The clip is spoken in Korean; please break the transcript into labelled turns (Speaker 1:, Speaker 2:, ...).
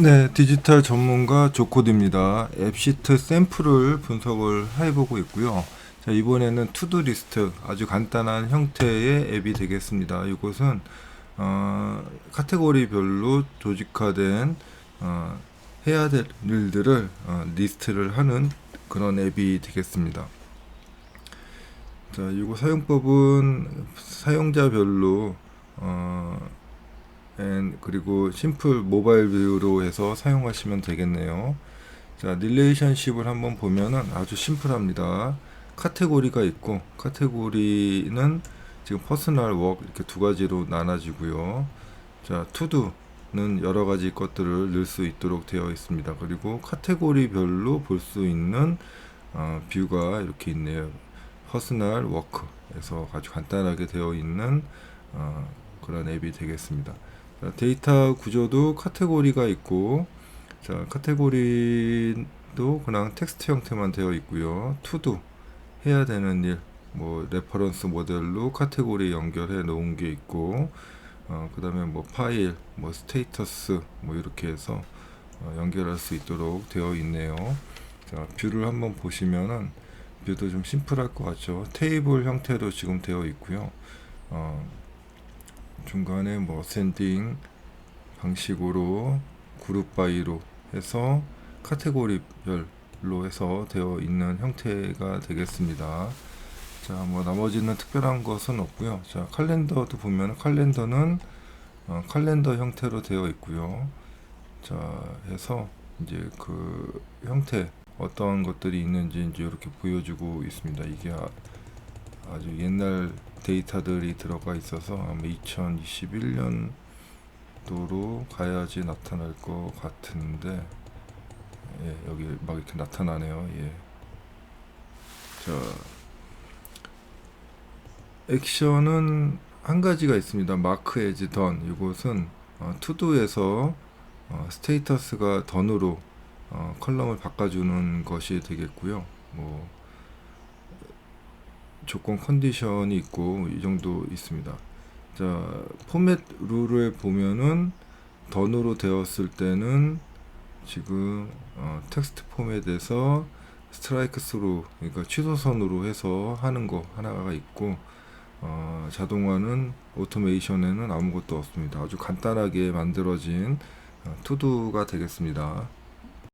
Speaker 1: 네, 디지털 전문가 조코드입니다. 앱시트 샘플을 분석을 해보고 있고요. 자, 이번에는 투두 리스트 아주 간단한 형태의 앱이 되겠습니다. 이것은 어, 카테고리별로 조직화된 어, 해야 될 일들을 어, 리스트를 하는 그런 앱이 되겠습니다. 자, 이거 사용법은 사용자별로 어, 앤 그리고 심플 모바일 뷰로 해서 사용하시면 되겠네요. 자, 릴레이션십을 한번 보면은 아주 심플합니다. 카테고리가 있고 카테고리는 지금 퍼스널 웍 이렇게 두 가지로 나눠지고요. 자, 투두는 여러 가지 것들을 넣을 수 있도록 되어 있습니다. 그리고 카테고리별로 볼 수 있는 어, 뷰가 이렇게 있네요. 퍼스널 워크에서 아주 간단하게 되어 있는 어, 그런 앱이 되겠습니다. 자, 데이터 구조도 카테고리가 있고 자 카테고리도 그냥 텍스트 형태만 되어 있고요. 투두 해야 되는 일, 뭐 레퍼런스 모델로 카테고리 연결해 놓은 게 있고 어, 그 다음에 뭐 파일, 뭐 스테이터스 뭐 이렇게 해서 어, 연결할 수 있도록 되어 있네요. 자 뷰를 한번 보시면은 뷰도 좀 심플할 것 같죠. 테이블 형태로 지금 되어 있고요. 어, 중간에 뭐 샌딩 방식으로 그룹 바이로 해서 카테고리별로 해서 되어 있는 형태가 되겠습니다. 자, 뭐 나머지는 특별한 것은 없고요. 자, 칼렌더도 보면 칼렌더는 어, 칼렌더 형태로 되어 있고요. 자, 해서 이제 그 형태 어떤 것들이 있는지 이제 이렇게 보여주고 있습니다. 이게 아- 아주 옛날 데이터들이 들어가 있어서 아마 2021년도로 가야지 나타날 것 같은데 예, 여기 막 이렇게 나타나네요. 예. 자, 액션은 한 가지가 있습니다. 마크 에지 던. 이것은 어, 투두에서 어, 스테이터스가 던으로 어, 컬럼을 바꿔주는 것이 되겠고요. 뭐 조건 컨디션이 있고 이 정도 있습니다. 자 포맷 룰을 보면은 던으로 되었을 때는 지금 어, 텍스트 포맷에서 스트라이크 스루 그러니까 취소선으로 해서 하는 거 하나가 있고 어, 자동화는 오토메이션에는 아무것도 없습니다. 아주 간단하게 만들어진 어, 투두가 되겠습니다.